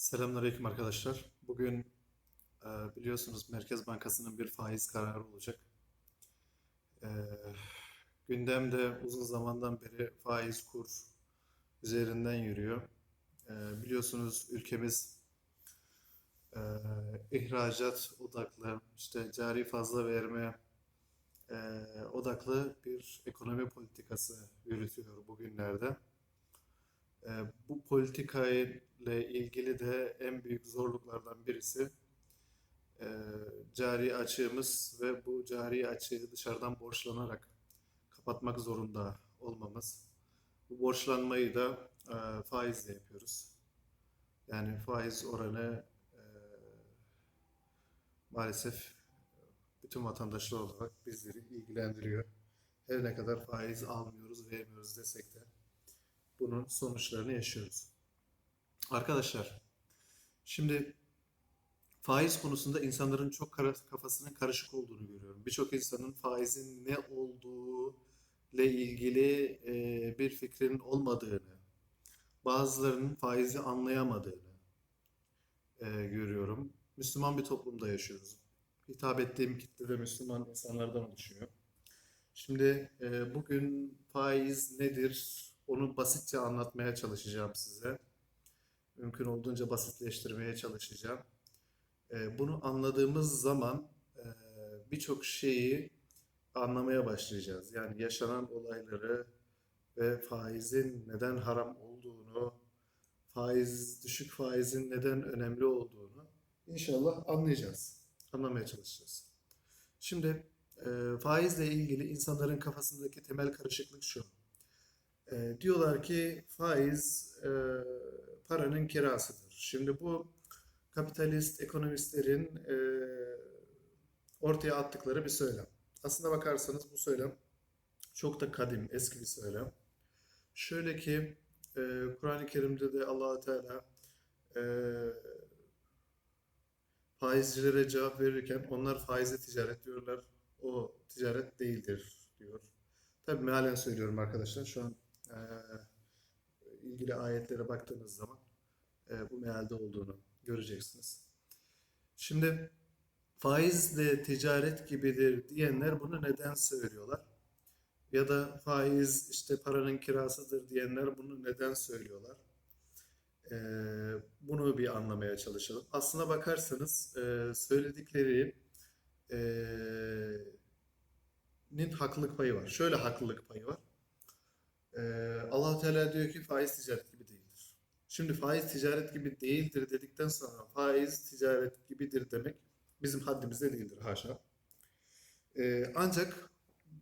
Selamünaleyküm arkadaşlar. Bugün e, biliyorsunuz Merkez Bankası'nın bir faiz kararı olacak. E, gündemde uzun zamandan beri faiz kur üzerinden yürüyor. E, biliyorsunuz ülkemiz ihracat odaklı, işte cari fazla verme odaklı bir ekonomi politikası yürütüyor bugünlerde. E, bu politika ile ilgili de en büyük zorluklardan birisi e, cari açığımız ve bu cari açığı dışarıdan borçlanarak kapatmak zorunda olmamız. Bu borçlanmayı da e, faizle yapıyoruz. Yani faiz oranı e, maalesef bütün vatandaşlar olarak bizleri ilgilendiriyor. Her ne kadar faiz almıyoruz, vermiyoruz desek de bunun sonuçlarını yaşıyoruz. Arkadaşlar, şimdi faiz konusunda insanların çok kafasının karışık olduğunu görüyorum. Birçok insanın faizin ne olduğu ile ilgili e, bir fikrinin olmadığını, bazılarının faizi anlayamadığını e, görüyorum. Müslüman bir toplumda yaşıyoruz. Hitap ettiğim kitle de Müslüman insanlardan oluşuyor. Şimdi e, bugün faiz nedir? Onu basitçe anlatmaya çalışacağım size. Mümkün olduğunca basitleştirmeye çalışacağım. E, bunu anladığımız zaman e, birçok şeyi anlamaya başlayacağız. Yani yaşanan olayları ve faizin neden haram olduğunu, faiz, düşük faizin neden önemli olduğunu inşallah anlayacağız. Anlamaya çalışacağız. Şimdi e, faizle ilgili insanların kafasındaki temel karışıklık şu. E, diyorlar ki faiz e, paranın kirasıdır. Şimdi bu kapitalist ekonomistlerin e, ortaya attıkları bir söylem. Aslına bakarsanız bu söylem çok da kadim, eski bir söylem. Şöyle ki e, Kur'an-ı Kerim'de de Allah Teala e, faizcilere cevap verirken onlar faize ticaret diyorlar. O ticaret değildir diyor. Tabii mealen söylüyorum arkadaşlar. Şu an e, ilgili ayetlere baktığınız zaman e, bu mealde olduğunu göreceksiniz. Şimdi faiz de ticaret gibidir diyenler bunu neden söylüyorlar? Ya da faiz işte paranın kirasıdır diyenler bunu neden söylüyorlar? E, bunu bir anlamaya çalışalım. Aslına bakarsanız e, söyledikleri e, nin haklılık payı var. Şöyle haklılık payı var. Ee, allah Teala diyor ki faiz ticaret gibi değildir. Şimdi faiz ticaret gibi değildir dedikten sonra faiz ticaret gibidir demek bizim haddimizde değildir haşa. Ee, ancak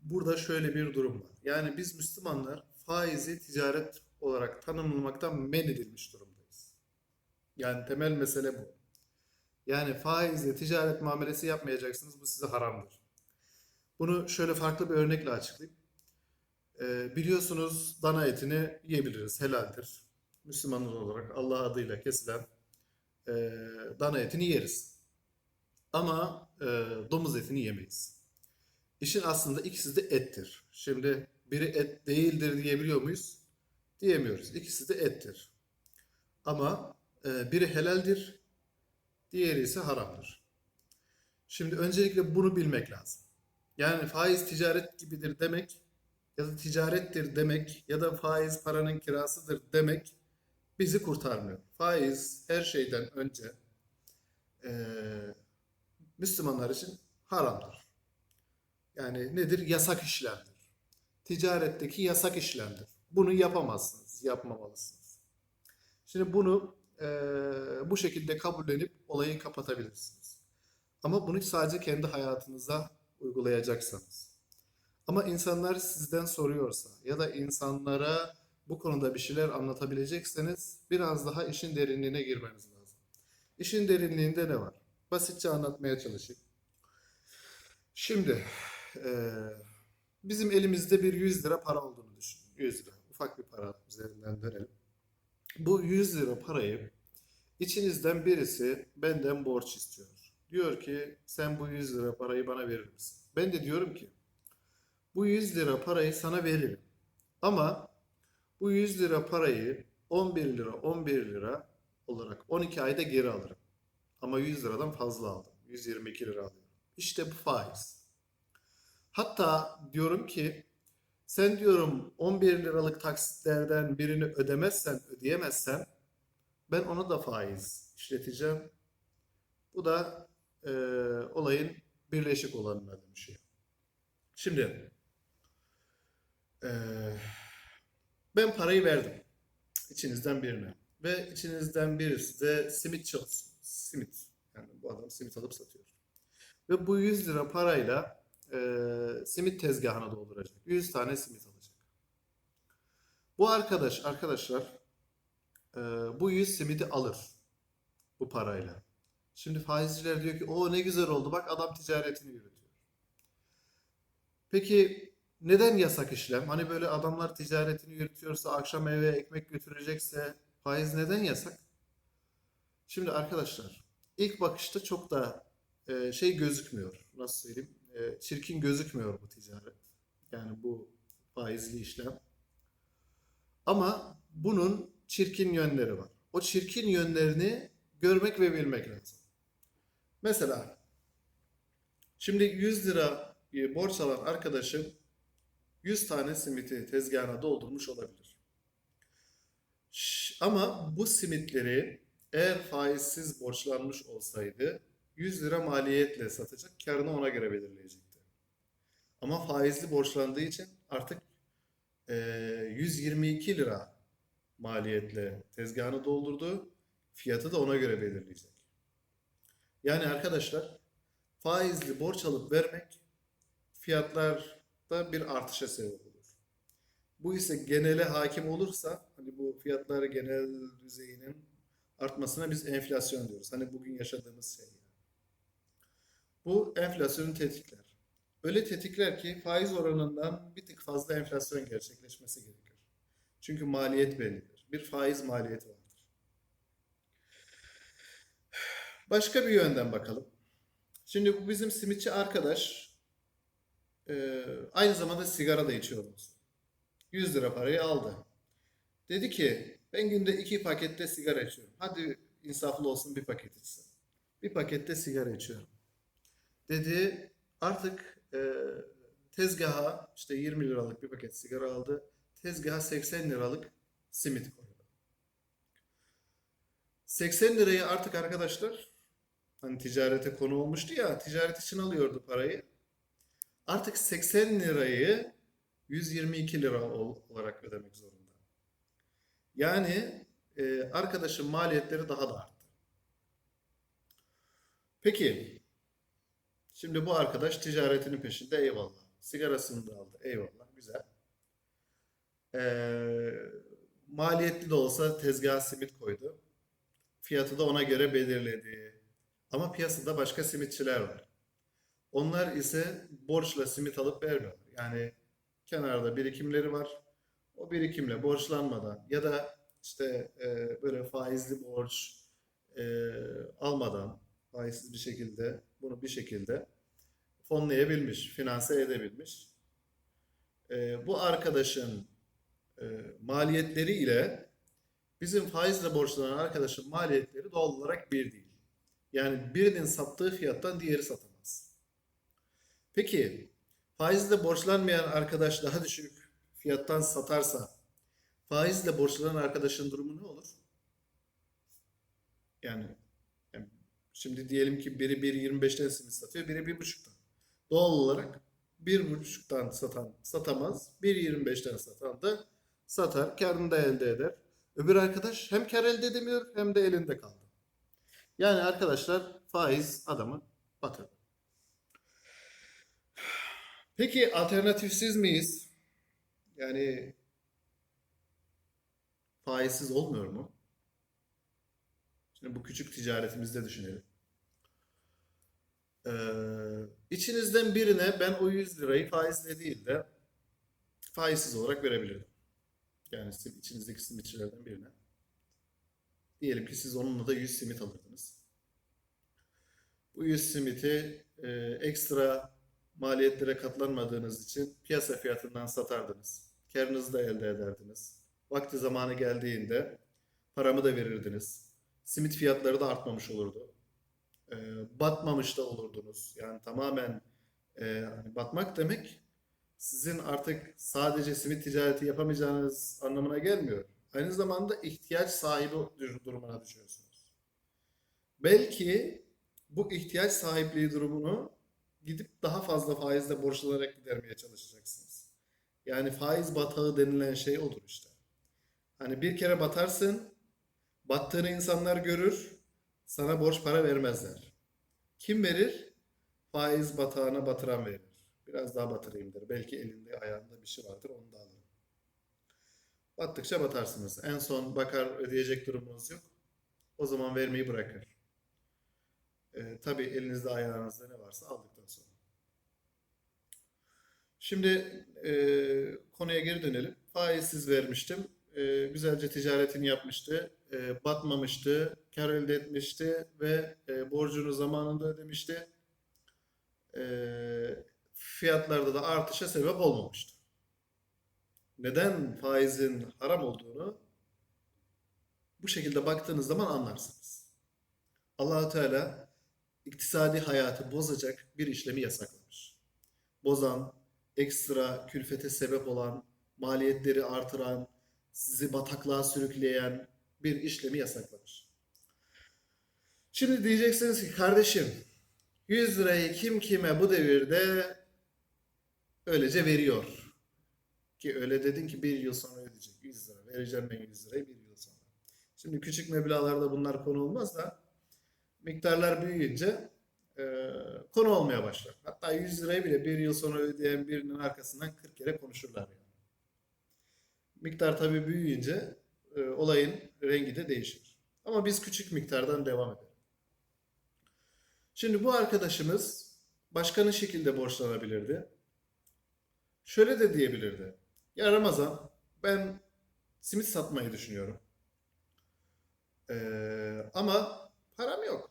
burada şöyle bir durum var. Yani biz Müslümanlar faizi ticaret olarak tanımlamaktan men edilmiş durumdayız. Yani temel mesele bu. Yani faizle ticaret muamelesi yapmayacaksınız. Bu size haramdır. Bunu şöyle farklı bir örnekle açıklayayım. Ee, biliyorsunuz dana etini yiyebiliriz, helaldir. Müslümanlar olarak Allah adıyla kesilen e, dana etini yeriz. Ama e, domuz etini yemeyiz. İşin aslında ikisi de ettir. Şimdi biri et değildir diyebiliyor muyuz? Diyemiyoruz. İkisi de ettir. Ama e, biri helaldir, diğeri ise haramdır. Şimdi öncelikle bunu bilmek lazım. Yani faiz ticaret gibidir demek ya da ticarettir demek ya da faiz paranın kirasıdır demek bizi kurtarmıyor. Faiz her şeyden önce eee, Müslümanlar için haramdır. Yani nedir? Yasak işlemdir. Ticaretteki yasak işlemdir. Bunu yapamazsınız, yapmamalısınız. Şimdi bunu eee, bu şekilde kabullenip olayı kapatabilirsiniz. Ama bunu sadece kendi hayatınıza uygulayacaksanız. Ama insanlar sizden soruyorsa ya da insanlara bu konuda bir şeyler anlatabilecekseniz biraz daha işin derinliğine girmeniz lazım. İşin derinliğinde ne var? Basitçe anlatmaya çalışayım. Şimdi eee, bizim elimizde bir 100 lira para olduğunu düşünün. 100 lira. Ufak bir para üzerinden dönelim. Bu 100 lira parayı içinizden birisi benden borç istiyor. Diyor ki sen bu 100 lira parayı bana verir misin? Ben de diyorum ki bu 100 lira parayı sana veririm. Ama bu 100 lira parayı 11 lira 11 lira olarak 12 ayda geri alırım. Ama 100 liradan fazla aldım. 122 lira alıyorum. İşte bu faiz. Hatta diyorum ki sen diyorum 11 liralık taksitlerden birini ödemezsen, ödeyemezsen ben onu da faiz işleteceğim. Bu da e, olayın birleşik olanına dönüşüyor. Şimdi e, ben parayı verdim içinizden birine ve içinizden birisi de simitçi olsun. Simit. Yani bu adam simit alıp satıyor. Ve bu 100 lira parayla e, simit tezgahına dolduracak. 100 tane simit alacak. Bu arkadaş, arkadaşlar e, bu 100 simidi alır bu parayla. Şimdi faizciler diyor ki o ne güzel oldu bak adam ticaretini yürütüyor. Peki neden yasak işlem? Hani böyle adamlar ticaretini yürütüyorsa akşam eve ekmek götürecekse faiz neden yasak? Şimdi arkadaşlar ilk bakışta çok da e, şey gözükmüyor. Nasıl söyleyeyim? E, çirkin gözükmüyor bu ticaret. Yani bu faizli işlem. Ama bunun çirkin yönleri var. O çirkin yönlerini görmek ve bilmek lazım. Mesela şimdi 100 lira borç alan arkadaşım 100 tane simiti tezgahına doldurmuş olabilir. Ama bu simitleri eğer faizsiz borçlanmış olsaydı 100 lira maliyetle satacak, karını ona göre belirleyecekti. Ama faizli borçlandığı için artık e, 122 lira maliyetle tezgahını doldurdu, fiyatı da ona göre belirleyecek. Yani arkadaşlar faizli borç alıp vermek fiyatlarda bir artışa sebep olur. Bu ise genele hakim olursa hani bu fiyatlar genel düzeyinin artmasına biz enflasyon diyoruz. Hani bugün yaşadığımız şey. yani. Bu enflasyonu tetikler. Öyle tetikler ki faiz oranından bir tık fazla enflasyon gerçekleşmesi gerekir. Çünkü maliyet bellidir. Bir faiz maliyeti vardır. Başka bir yönden bakalım. Şimdi bu bizim simitçi arkadaş e, aynı zamanda sigara da içiyor olsun. 100 lira parayı aldı. Dedi ki ben günde iki pakette sigara içiyorum. Hadi insaflı olsun bir paket içsin. Bir pakette sigara içiyorum. Dedi artık e, tezgaha işte 20 liralık bir paket sigara aldı. Tezgaha 80 liralık simit koydu. 80 lirayı artık arkadaşlar hani ticarete konu olmuştu ya ticaret için alıyordu parayı. Artık 80 lirayı 122 lira ol- olarak ödemek zorunda. Yani e, arkadaşın maliyetleri daha da arttı. Peki, şimdi bu arkadaş ticaretinin peşinde eyvallah. Sigarasını da aldı eyvallah güzel. E, maliyetli de olsa tezgaha simit koydu. Fiyatı da ona göre belirledi. Ama piyasada başka simitçiler var. Onlar ise borçla simit alıp vermiyorlar. Yani kenarda birikimleri var. O birikimle borçlanmadan ya da işte e, böyle faizli borç e, almadan faizsiz bir şekilde bunu bir şekilde fonlayabilmiş, finanse edebilmiş. E, bu arkadaşın e, maliyetleri ile bizim faizle borçlanan arkadaşın maliyetleri doğal olarak bir değil. Yani birinin sattığı fiyattan diğeri satamaz. Peki faizle borçlanmayan arkadaş daha düşük fiyattan satarsa faizle borçlanan arkadaşın durumu ne olur? Yani, yani şimdi diyelim ki biri 1.25'ten simit satıyor, biri 1.5'tan. Doğal olarak 1.5'tan satan satamaz, 1.25'ten satan da satar, karını da elde eder. Öbür arkadaş hem kar elde edemiyor hem de elinde kaldı. Yani arkadaşlar faiz adamı batırdı. Peki alternatifsiz miyiz? Yani faizsiz olmuyor mu? Şimdi bu küçük ticaretimizde düşünelim. Ee, içinizden birine ben o 100 lirayı faizle değil de faizsiz olarak verebilirdim. Yani siz içinizdeki simitçilerden birine. Diyelim ki siz onunla da 100 simit alırdınız. Bu 100 simiti e, ekstra maliyetlere katlanmadığınız için piyasa fiyatından satardınız. Karınızı da elde ederdiniz. Vakti zamanı geldiğinde paramı da verirdiniz. simit fiyatları da artmamış olurdu. Ee, batmamış da olurdunuz. Yani tamamen e, hani batmak demek sizin artık sadece simit ticareti yapamayacağınız anlamına gelmiyor. Aynı zamanda ihtiyaç sahibi dur- durumuna düşüyorsunuz. Belki bu ihtiyaç sahipliği durumunu gidip daha fazla faizle borçlanarak gidermeye çalışacaksınız. Yani faiz batağı denilen şey olur işte. Hani bir kere batarsın, battığını insanlar görür, sana borç para vermezler. Kim verir? Faiz batağına batıran verir. Biraz daha batırayım der. Belki elinde ayağında bir şey vardır, onu da alırım. Battıkça batarsınız. En son bakar ödeyecek durumunuz yok. O zaman vermeyi bırakır. Ee, tabii elinizde ayağınızda ne varsa aldıktan sonra. Şimdi e, konuya geri dönelim. Faizsiz vermiştim. E, güzelce ticaretini yapmıştı. E, batmamıştı. Kar elde etmişti ve e, borcunu zamanında ödemişti. E, fiyatlarda da artışa sebep olmamıştı. Neden faizin haram olduğunu bu şekilde baktığınız zaman anlarsınız. Allahu Teala iktisadi hayatı bozacak bir işlemi yasaklamış. Bozan, ekstra külfete sebep olan, maliyetleri artıran, sizi bataklığa sürükleyen bir işlemi yasaklamış. Şimdi diyeceksiniz ki kardeşim 100 lirayı kim kime bu devirde öylece veriyor. Ki öyle dedin ki bir yıl sonra ödeyecek 100 lira. Vereceğim ben 100 lirayı bir yıl sonra. Şimdi küçük meblağlarda bunlar konu olmaz da miktarlar büyüyünce e, konu olmaya başlar. Hatta 100 lirayı bile bir yıl sonra ödeyen birinin arkasından 40 kere konuşurlar yani. Miktar tabii büyüyünce e, olayın rengi de değişir. Ama biz küçük miktardan devam edelim. Şimdi bu arkadaşımız başka şekilde borçlanabilirdi? Şöyle de diyebilirdi. Ya Ramazan ben simit satmayı düşünüyorum. Ee, ama param yok.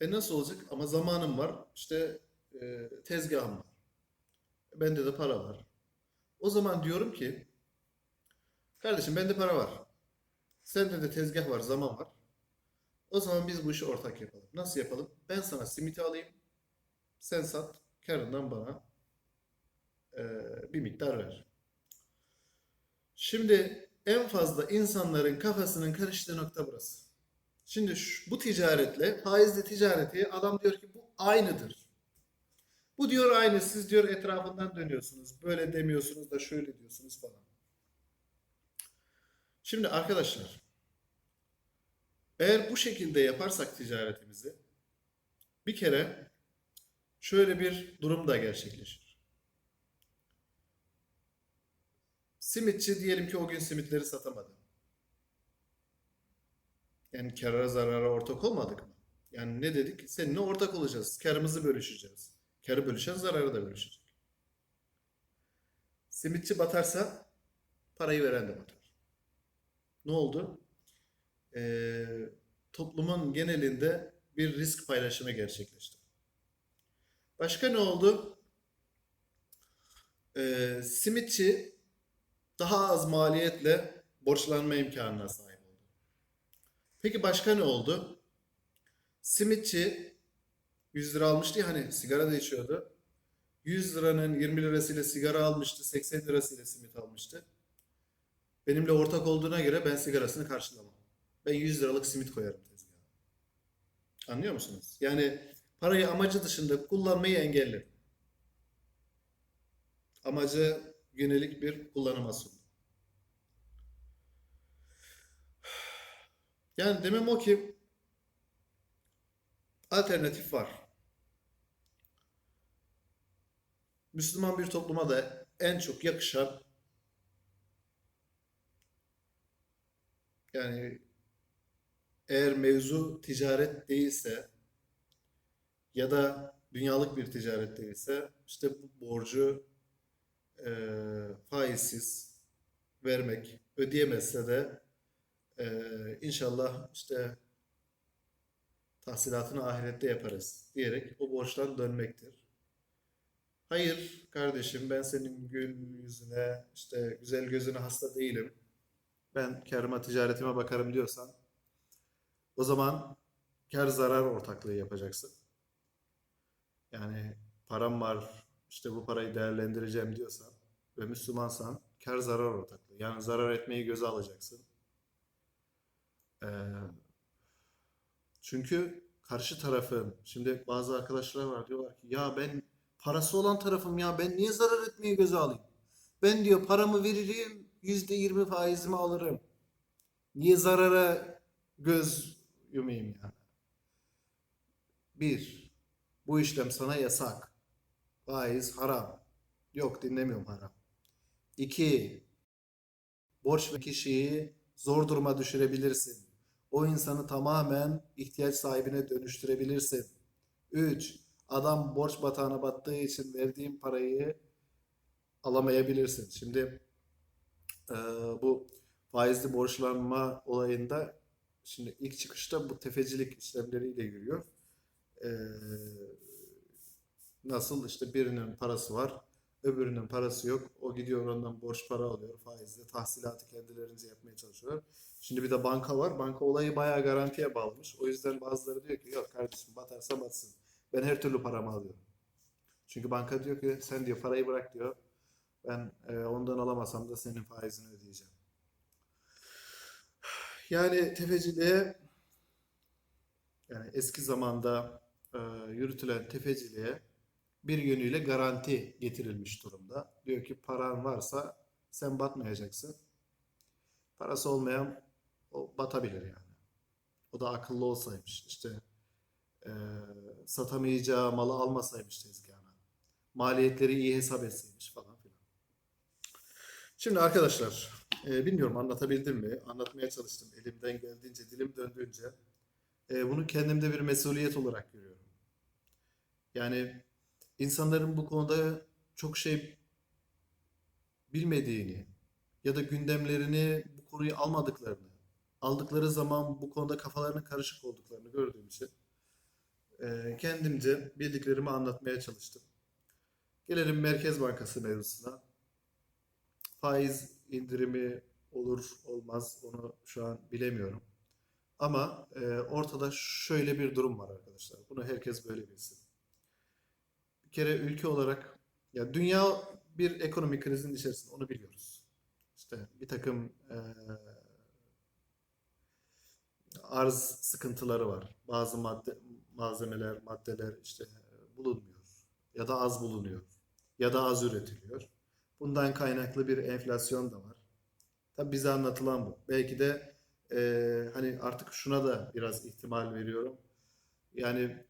E nasıl olacak? Ama zamanım var. İşte e, tezgahım var. Bende de para var. O zaman diyorum ki kardeşim bende para var. Sende de tezgah var, zaman var. O zaman biz bu işi ortak yapalım. Nasıl yapalım? Ben sana simiti alayım. Sen sat. Karından bana e, bir miktar ver. Şimdi en fazla insanların kafasının karıştığı nokta burası. Şimdi şu, bu ticaretle faizli ticareti adam diyor ki bu aynıdır. Bu diyor aynı. Siz diyor etrafından dönüyorsunuz. Böyle demiyorsunuz da şöyle diyorsunuz falan. Şimdi arkadaşlar eğer bu şekilde yaparsak ticaretimizi bir kere şöyle bir durum da gerçekleşir. Simitçi diyelim ki o gün simitleri satamadı. Yani karara zarara ortak olmadık mı? Yani ne dedik? Seninle ortak olacağız. Karımızı bölüşeceğiz. Karı bölüşen zararı da bölüşecek. Simitçi batarsa parayı veren de batar. Ne oldu? Ee, toplumun genelinde bir risk paylaşımı gerçekleşti. Başka ne oldu? Ee, simitçi daha az maliyetle borçlanma imkanına sahip oldu. Peki başka ne oldu? Simitçi 100 lira almıştı ya hani sigara da içiyordu. 100 liranın 20 lirasıyla sigara almıştı, 80 lirasıyla simit almıştı. Benimle ortak olduğuna göre ben sigarasını karşılamam. Ben 100 liralık simit koyarım tezgaha. Anlıyor musunuz? Yani parayı amacı dışında kullanmayı engelledim. Amacı yönelik bir kullanıma sundu. Yani demem o ki alternatif var. Müslüman bir topluma da en çok yakışan yani eğer mevzu ticaret değilse ya da dünyalık bir ticaret değilse işte bu borcu e, faizsiz vermek ödeyemezse de e, inşallah işte tahsilatını ahirette yaparız diyerek o borçtan dönmektir. Hayır kardeşim ben senin gül yüzüne işte güzel gözüne hasta değilim. ben karıma ticaretime bakarım diyorsan o zaman kar zarar ortaklığı yapacaksın. Yani param var işte bu parayı değerlendireceğim diyorsan ve Müslümansan kar zarar ortaklığı. Yani zarar etmeyi göze alacaksın. Ee, çünkü karşı tarafın şimdi bazı arkadaşlar var diyorlar ki ya ben parası olan tarafım ya ben niye zarar etmeyi göze alayım? Ben diyor paramı veririm yüzde yirmi faizimi alırım. Niye zarara göz yumayım yani? Bir, bu işlem sana yasak. Faiz haram. Yok dinlemiyorum haram. İki, borç ve kişiyi zor duruma düşürebilirsin. O insanı tamamen ihtiyaç sahibine dönüştürebilirsin. Üç, adam borç batağına battığı için verdiğin parayı alamayabilirsin. Şimdi eee, bu faizli borçlanma olayında şimdi ilk çıkışta bu tefecilik işlemleriyle yürüyor. Eee, nasıl işte birinin parası var, öbürünün parası yok. O gidiyor ondan borç para alıyor faizle. Tahsilatı kendilerince yapmaya çalışıyorlar. Şimdi bir de banka var. Banka olayı bayağı garantiye bağlamış. O yüzden bazıları diyor ki yok kardeşim batarsa batsın. Ben her türlü paramı alıyorum. Çünkü banka diyor ki sen diyor parayı bırak diyor. Ben e, ondan alamasam da senin faizini ödeyeceğim. Yani tefeciliğe yani eski zamanda e, yürütülen tefeciliğe bir yönüyle garanti getirilmiş durumda. Diyor ki paran varsa sen batmayacaksın. Parası olmayan o batabilir yani. O da akıllı olsaymış. İşte e, satamayacağı malı almasaymış tezgahına. Maliyetleri iyi hesap etseymiş falan filan. Şimdi arkadaşlar, e, bilmiyorum anlatabildim mi? Anlatmaya çalıştım elimden geldiğince, dilim döndüğünce. E, bunu kendimde bir mesuliyet olarak görüyorum. Yani insanların bu konuda çok şey bilmediğini ya da gündemlerini bu konuyu almadıklarını, aldıkları zaman bu konuda kafalarının karışık olduklarını gördüğüm için e, kendimce bildiklerimi anlatmaya çalıştım. Gelelim Merkez Bankası mevzusuna. Faiz indirimi olur olmaz onu şu an bilemiyorum. Ama e, ortada şöyle bir durum var arkadaşlar. Bunu herkes böyle bilsin. Kere ülke olarak ya dünya bir ekonomik krizin içerisinde onu biliyoruz. İşte bir takım e, arz sıkıntıları var. Bazı madde, malzemeler, maddeler işte bulunmuyor ya da az bulunuyor ya da az üretiliyor. Bundan kaynaklı bir enflasyon da var. Tabii bize anlatılan bu. Belki de e, hani artık şuna da biraz ihtimal veriyorum. Yani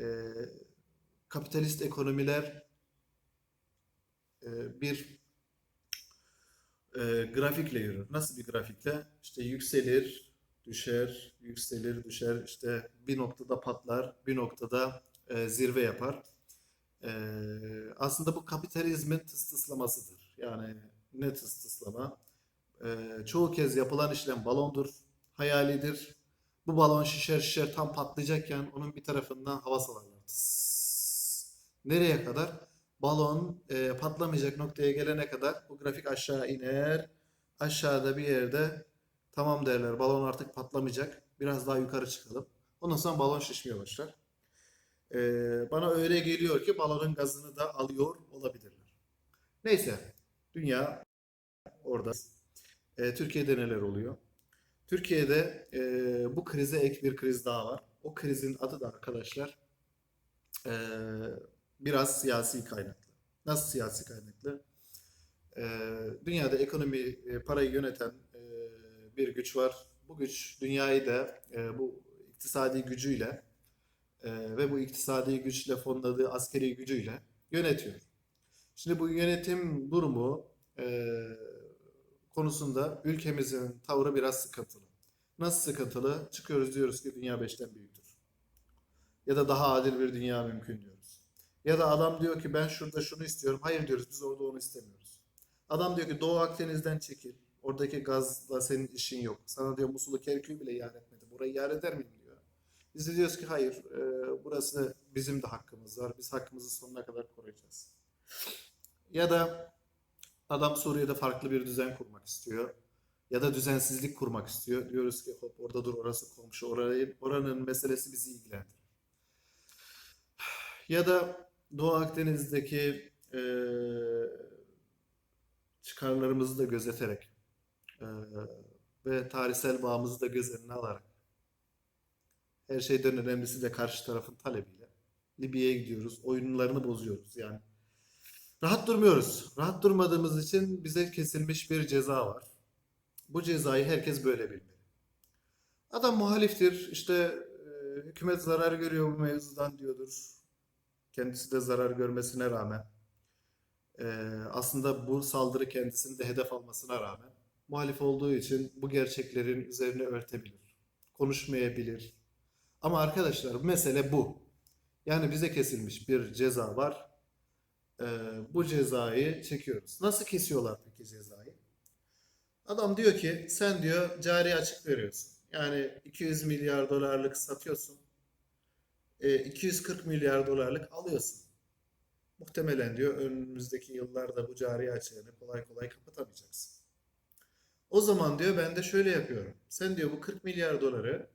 e, kapitalist ekonomiler e, bir e, grafikle yürür. Nasıl bir grafikle? İşte yükselir, düşer, yükselir, düşer. İşte bir noktada patlar, bir noktada e, zirve yapar. Aslında bu kapitalizmin tıstıslamasıdır. Yani ne tıstıslama? E, çoğu kez yapılan işlem balondur, hayalidir. Bu balon şişer şişer tam patlayacakken onun bir tarafından hava salarlar. Tıs. Nereye kadar? Balon e, patlamayacak noktaya gelene kadar bu grafik aşağı iner. Aşağıda bir yerde tamam derler balon artık patlamayacak. Biraz daha yukarı çıkalım. Ondan sonra balon şişmeye başlar. E, bana öyle geliyor ki balonun gazını da alıyor olabilirler. Neyse dünya orada. E, Türkiye'de neler oluyor? Türkiye'de e, bu krize ek bir kriz daha var. O krizin adı da arkadaşlar e, biraz siyasi kaynaklı. Nasıl siyasi kaynaklı? E, dünyada ekonomi, e, parayı yöneten e, bir güç var. Bu güç dünyayı da e, bu iktisadi gücüyle ve bu iktisadi güçle fonladığı askeri gücüyle yönetiyor. Şimdi bu yönetim durumu konusunda ülkemizin tavrı biraz sıkıntılı. Nasıl sıkıntılı? Çıkıyoruz diyoruz ki dünya beşten büyüktür. Ya da daha adil bir dünya mümkün diyoruz. Ya da adam diyor ki ben şurada şunu istiyorum. Hayır diyoruz biz orada onu istemiyoruz. Adam diyor ki Doğu Akdeniz'den çekil. Oradaki gazla senin işin yok. Sana diyor Musul'u Kerkük'ü bile iade etmedi. Burayı iade eder miyim diyor. Biz de diyoruz ki hayır e, burası bizim de hakkımız var. Biz hakkımızı sonuna kadar koruyacağız. Ya da adam Suriye'de farklı bir düzen kurmak istiyor. Ya da düzensizlik kurmak istiyor. Diyoruz ki hop orada dur orası komşu. Orayı, oranın meselesi bizi ilgilendirir. Ya da Doğu Akdeniz'deki eee, çıkarlarımızı da gözeterek eee, ve tarihsel bağımızı da göz önüne alarak her şeyden önemlisi de karşı tarafın talebiyle Libya'ya gidiyoruz. Oyunlarını bozuyoruz yani. Rahat durmuyoruz. Rahat durmadığımız için bize kesilmiş bir ceza var. Bu cezayı herkes böyle bilmeli. Adam muhaliftir. İşte e, hükümet zarar görüyor bu mevzudan diyordur. Kendisi de zarar görmesine rağmen. e, aslında bu saldırı kendisini de hedef almasına rağmen muhalif olduğu için bu gerçeklerin üzerine örtebilir. Konuşmayabilir. Ama arkadaşlar mesele bu. Yani bize kesilmiş bir ceza var. Ee, bu cezayı çekiyoruz. Nasıl kesiyorlar peki cezayı? Adam diyor ki sen diyor cari açık veriyorsun. Yani 200 milyar dolarlık satıyorsun. Ee, 240 milyar dolarlık alıyorsun. Muhtemelen diyor önümüzdeki yıllarda bu cari açığını kolay kolay kapatamayacaksın. O zaman diyor ben de şöyle yapıyorum. Sen diyor bu 40 milyar doları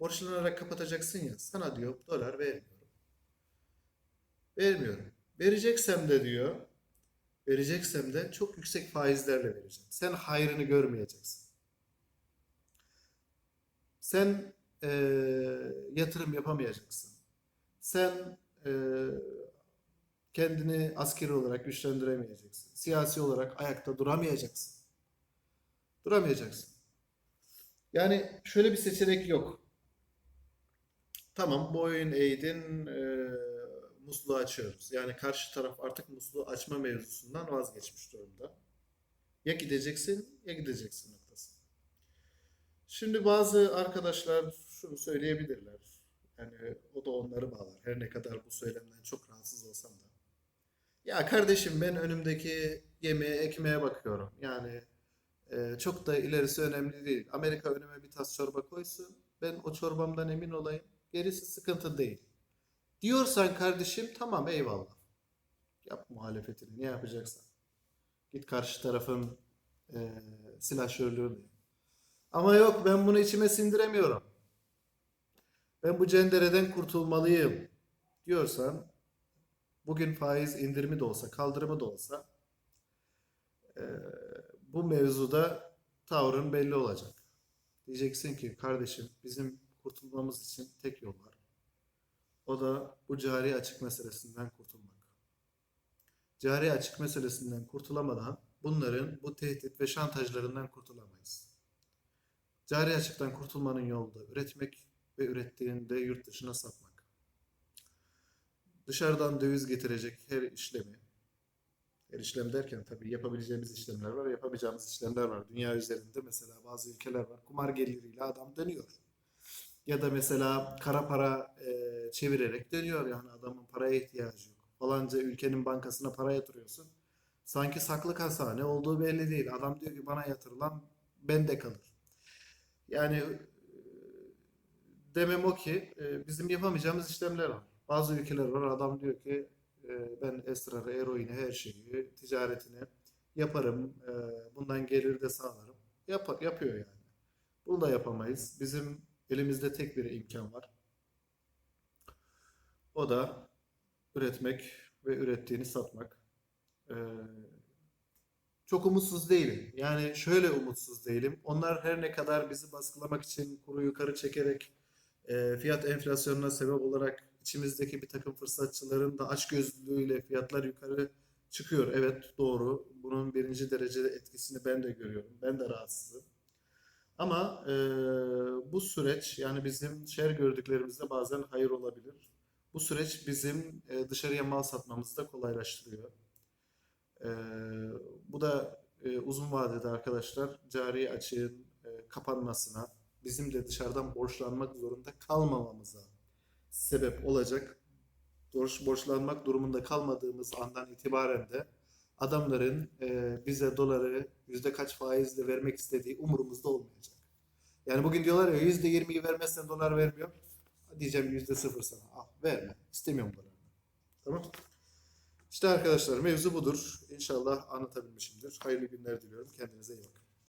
borçlanarak kapatacaksın ya. Sana diyor dolar vermiyorum. Vermiyorum. Vereceksem de diyor, vereceksem de çok yüksek faizlerle vereceğim. Sen hayrını görmeyeceksin. Sen eee, yatırım yapamayacaksın. Sen eee, kendini askeri olarak güçlendiremeyeceksin. Siyasi olarak ayakta duramayacaksın. Duramayacaksın. Yani şöyle bir seçenek yok. Tamam, boyun eğdin, eee, musluğu açıyoruz. Yani karşı taraf artık musluğu açma mevzusundan vazgeçmiş durumda. Ya gideceksin ya gideceksin noktası. Şimdi bazı arkadaşlar şunu söyleyebilirler. Yani o da onları bağlar. Her ne kadar bu söylemden çok rahatsız olsam da. Ya kardeşim ben önümdeki yemeğe, ekmeğe bakıyorum. Yani e, çok da ilerisi önemli değil. Amerika önüme bir tas çorba koysun. Ben o çorbamdan emin olayım. Gerisi sıkıntı değil. Diyorsan kardeşim tamam eyvallah. Yap muhalefetini ne yapacaksan. Git karşı tarafın e, silahşörlüğünü. Ama yok ben bunu içime sindiremiyorum. Ben bu cendereden kurtulmalıyım diyorsan bugün faiz indirimi de olsa kaldırımı da olsa e, bu mevzuda tavrın belli olacak. Diyeceksin ki kardeşim bizim kurtulmamız için tek yol var. O da bu cari açık meselesinden kurtulmak. Cari açık meselesinden kurtulamadan bunların bu tehdit ve şantajlarından kurtulamayız. Cari açıktan kurtulmanın yolu da üretmek ve ürettiğini de yurt dışına satmak. Dışarıdan döviz getirecek her işlemi, her işlem derken tabii yapabileceğimiz işlemler var, yapamayacağımız işlemler var. Dünya üzerinde mesela bazı ülkeler var. Kumar geliriyle adam dönüyor. Ya da mesela kara para e, çevirerek dönüyor yani adamın paraya ihtiyacı yok. Falanca ülkenin bankasına para yatırıyorsun. Sanki saklı kasa ne olduğu belli değil. Adam diyor ki bana yatırılan bende kalır. Yani demem o ki e, bizim yapamayacağımız işlemler var. Bazı ülkeler var adam diyor ki e, ben esrarı, eroini, her şeyi, ticaretini yaparım. E, bundan gelir de sağlarım. Yap, yapıyor yani. Bunu da yapamayız. Bizim elimizde tek bir imkan var. O da üretmek ve ürettiğini satmak. Ee, çok umutsuz değilim. Yani şöyle umutsuz değilim. Onlar her ne kadar bizi baskılamak için kuru yukarı çekerek e, fiyat enflasyonuna sebep olarak içimizdeki bir takım fırsatçıların da açgözlülüğüyle fiyatlar yukarı çıkıyor. Evet doğru. Bunun birinci derecede etkisini ben de görüyorum. Ben de rahatsızım. Ama e, bu süreç yani bizim şer gördüklerimizde bazen hayır olabilir. Bu süreç bizim e, dışarıya mal satmamızı da kolaylaştırıyor. E, bu da e, uzun vadede arkadaşlar cari açığın e, kapanmasına, bizim de dışarıdan borçlanmak zorunda kalmamamıza sebep olacak. Borç, borçlanmak durumunda kalmadığımız andan itibaren de adamların e, bize doları yüzde kaç faizle vermek istediği umurumuzda olmayacak. Yani bugün diyorlar ya yüzde yirmiyi vermezsen dolar vermiyor. Diyeceğim yüzde sıfır sana. Al verme. İstemiyorum doları. Tamam. İşte arkadaşlar mevzu budur. İnşallah anlatabilmişimdir. Hayırlı günler diliyorum. Kendinize iyi bakın.